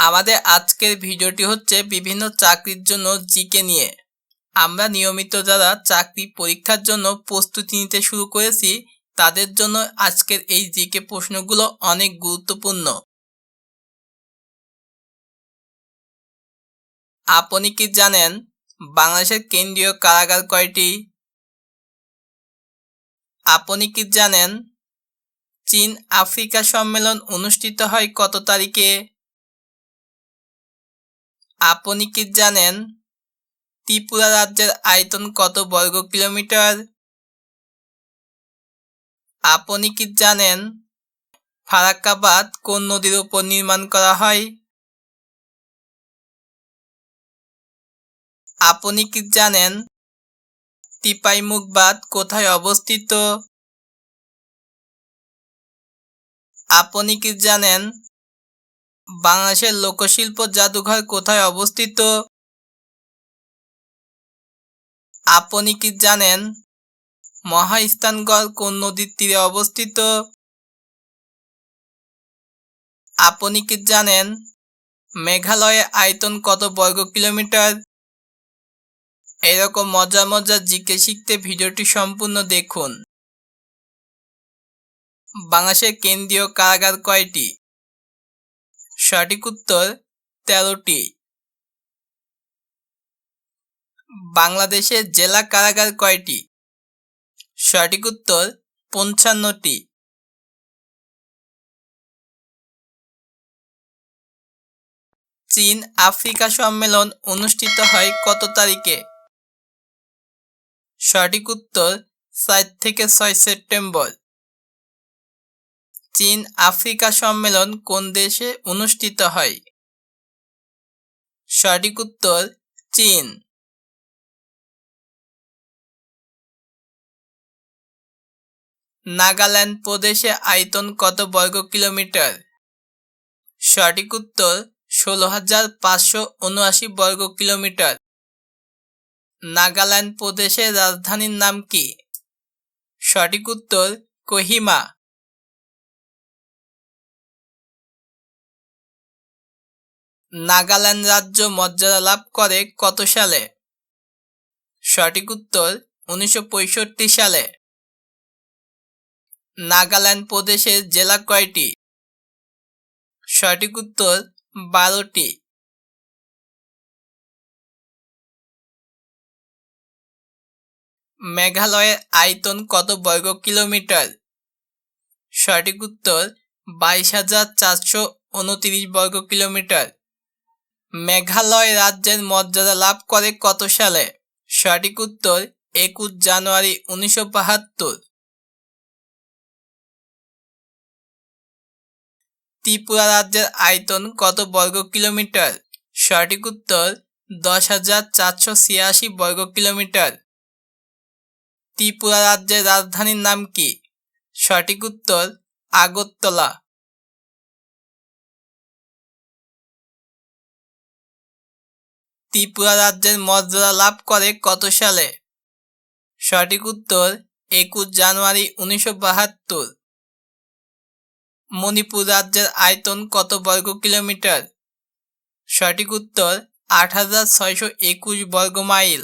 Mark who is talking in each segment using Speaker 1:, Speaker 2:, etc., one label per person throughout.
Speaker 1: আমাদের আজকের ভিডিওটি হচ্ছে বিভিন্ন চাকরির জন্য জিকে নিয়ে। আমরা নিয়মিত যারা চাকরি পরীক্ষার জন্য প্রস্তুতি নিতে শুরু করেছি, তাদের জন্য আজকের এই জিকে প্রশ্নগুলো অনেক গুরুত্বপূর্ণ। আপনি কি জানেন বাংলাদেশের কেন্দ্রীয় কারাগার কয়টি? আপনি কি জানেন চীন আফ্রিকা সম্মেলন অনুষ্ঠিত হয় কত তারিখে? আপনি কি জানেন ত্রিপুরা রাজ্যের আয়তন কত বর্গ কিলোমিটার? আপনি কি জানেন ফারাক্কাবাদ কোন নদীর উপর নির্মাণ করা হয়? আপনি কি জানেন টিপাইমুখ কোথায় অবস্থিত? আপনি কি জানেন বাংলাদেশের লোকশিল্প জাদুঘর কোথায় অবস্থিত? আপনি কি জানেন মহাস্থানগড় কোন নদীর তীরে অবস্থিত? আপনি কি জানেন মেঘালয়ে আয়তন কত বর্গ কিলোমিটার? এরকম মজা মজা জিকে শিখতে ভিডিওটি সম্পূর্ণ দেখুন। বাংলাদেশের কেন্দ্রীয় কারাগার কয়টি? সঠিক উত্তর তেরোটি। বাংলাদেশের জেলা কারাগার কয়টি? সঠিক উত্তর পঞ্চান্নটি। চীন আফ্রিকা সম্মেলন অনুষ্ঠিত হয় কত তারিখে? সঠিক উত্তর সাত থেকে ছয় সেপ্টেম্বর। চীন আফ্রিকা সম্মেলন কোন দেশে অনুষ্ঠিত হয়? সঠিক উত্তর, চীন। নাগাল্যান্ড প্রদেশে আয়তন কত বর্গ কিলোমিটার? সঠিক উত্তর, ষোলো হাজার পাঁচশো উনআশি বর্গ কিলোমিটার। নাগাল্যান্ড প্রদেশের রাজধানীর নাম কি? সঠিক উত্তর, কোহিমা। নাগাল্যান্ড রাজ্য মর্যাদা লাভ করে কত সালে? সঠিক উত্তর উনিশশো পঁয়ষট্টি সালে। নাগাল্যান্ড প্রদেশের জেলা কয়টি? সঠিক উত্তর বারোটি। মেঘালয়ের আয়তন কত বর্গ কিলোমিটার? সঠিক উত্তর বাইশ হাজার চারশো উনত্রিশ বর্গ কিলোমিটার। মেঘালয় রাজ্যের মর্যাদা লাভ করে কত সালে? সঠিক উত্তর, একুশ জানুয়ারি উনিশশো বাহাত্তর। ত্রিপুরা রাজ্যের আয়তন কত বর্গ কিলোমিটার? সঠিক উত্তর, দশ হাজার চারশো ছিয়াশি বর্গ কিলোমিটার। ত্রিপুরা রাজ্যের রাজধানীর নাম কি? সঠিক উত্তর, আগরতলা। ত্রিপুরা রাজ্যের মর্যাদা লাভ করে কত সালে? সঠিক উত্তর, একুশ জানুয়ারি উনিশশো বাহাত্তর। মণিপুর রাজ্যের আয়তন কত বর্গ কিলোমিটার? সঠিক উত্তর, আট হাজার ছয়শো একুশ বর্গ মাইল।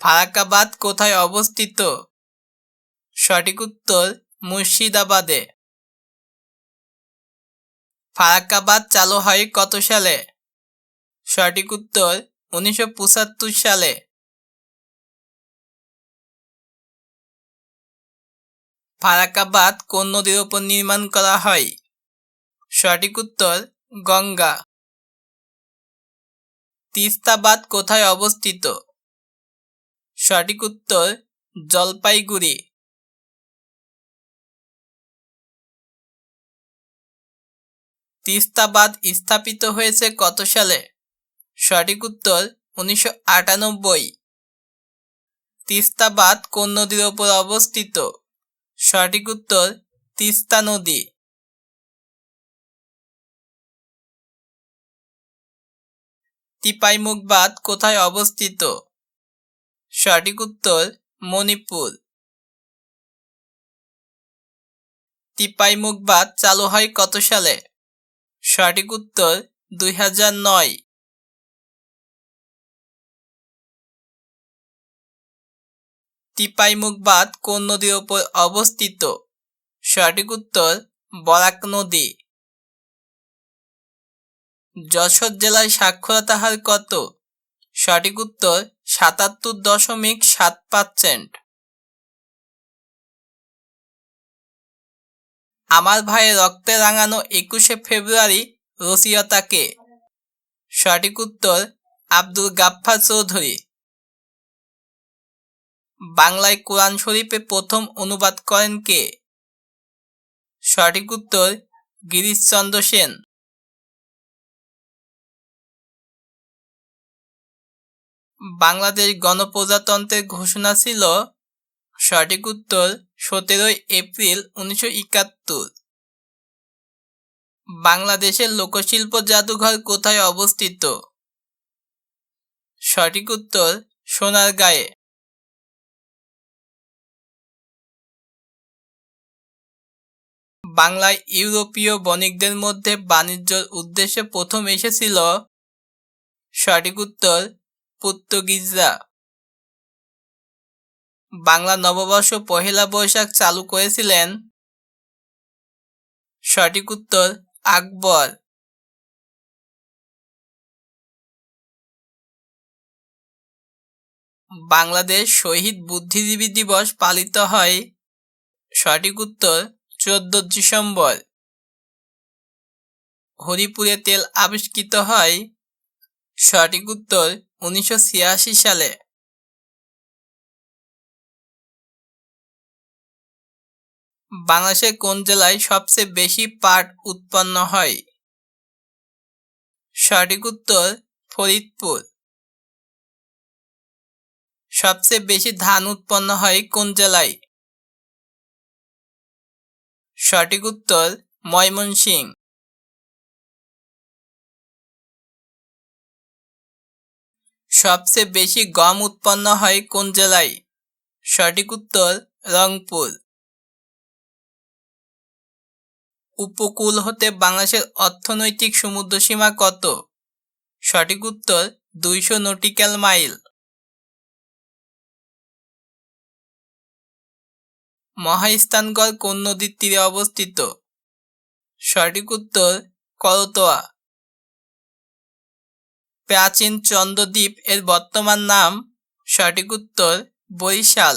Speaker 1: ফারাকাবাদ কোথায় অবস্থিত? সঠিক উত্তর, মুর্শিদাবাদে। ফারাক্কাবাদ চালু হয় কত সালে? সঠিক উত্তর উনিশশো পঁচাত্তর সালে। ফারাক্কাবাদ কোন নদীর ওপর নির্মাণ করা হয়? সঠিক উত্তর গঙ্গা। তিস্তাবাদ কোথায় অবস্থিত? সঠিক উত্তর জলপাইগুড়ি। তিস্তা বাঁধ স্থাপিত হয়েছে কত সালে? সঠিক উত্তর উনিশশো আটানব্বই। কোন নদীর ওপর অবস্থিত? সঠিক উত্তর তিস্তা নদী। তিপাইমুখ বাঁধ কোথায় অবস্থিত? সঠিক উত্তর মণিপুর। তিপাইমুখ বাঁধ চালু হয় কত সালে? সঠিক উত্তর দুই হাজার নয়। তিপাইমুখ বাঁধ কোন নদীর ওপর অবস্থিত? সঠিক উত্তর বরাক নদী। যশোর জেলায় সাক্ষরতা হার কত? সঠিক উত্তর সাতাত্তর দশমিক সাত পার্সেন্ট। আমার ভাইয়ের রক্তে রাঙানো একুশে ফেব্রুয়ারি রসিয়তাকে। সঠিক উত্তর আব্দুল গাফফার চৌধুরী। বাংলায় কোরআন শরীফে প্রথম অনুবাদ করেন কে? সঠিক উত্তর গিরিশচন্দ্র সেন। বাংলাদেশ গণপ্রজাতন্ত্রের ঘোষণা ছিল সঠিক উত্তর সতেরোই এপ্রিল উনিশশো একাত্তর। বাংলাদেশের লোকশিল্প জাদুঘর কোথায় অবস্থিত? সঠিক উত্তর সোনার গায়ে বাংলায় ইউরোপীয় বণিকদের মধ্যে বাণিজ্যর উদ্দেশ্যে প্রথম এসেছিল সঠিক উত্তর পর্তুগিজরা। বাংলা নববর্ষ পহেলা বৈশাখ চালু করেছিলেন? সঠিক উত্তর, আকবর। বাংলাদেশ শহীদ বুদ্ধিজীবী দিবস পালিত হয়। সঠিক উত্তর, চোদ্দ ডিসেম্বর। হরিপুরে তেল আবিষ্কৃত হয়। সঠিক উত্তর, উনিশশো ছিয়াশি সালে। বাংলাদেশের কোন জেলায় সবচেয়ে বেশি পাট উৎপন্ন হয়? সঠিক উত্তর, ফরিদপুর। সবচেয়ে বেশি ধান উৎপন্ন হয় কোন জেলায়? সঠিক উত্তর, ময়মনসিং। সবচেয়ে বেশি গম উৎপন্ন হয় কোন জেলায়? সঠিক উত্তর, রংপুর। উপকূল হতে বাংলাদেশের অর্থনৈতিক সমুদ্রসীমা কত? সঠিক উত্তর, দুইশো নটিক্যাল মাইল। মহাস্থানগড় কোন নদীর তীরে অবস্থিত? সঠিক উত্তর, করতোয়া। প্রাচীন চন্দ্রদ্বীপ এর বর্তমান নাম, সঠিক উত্তর, বরিশাল।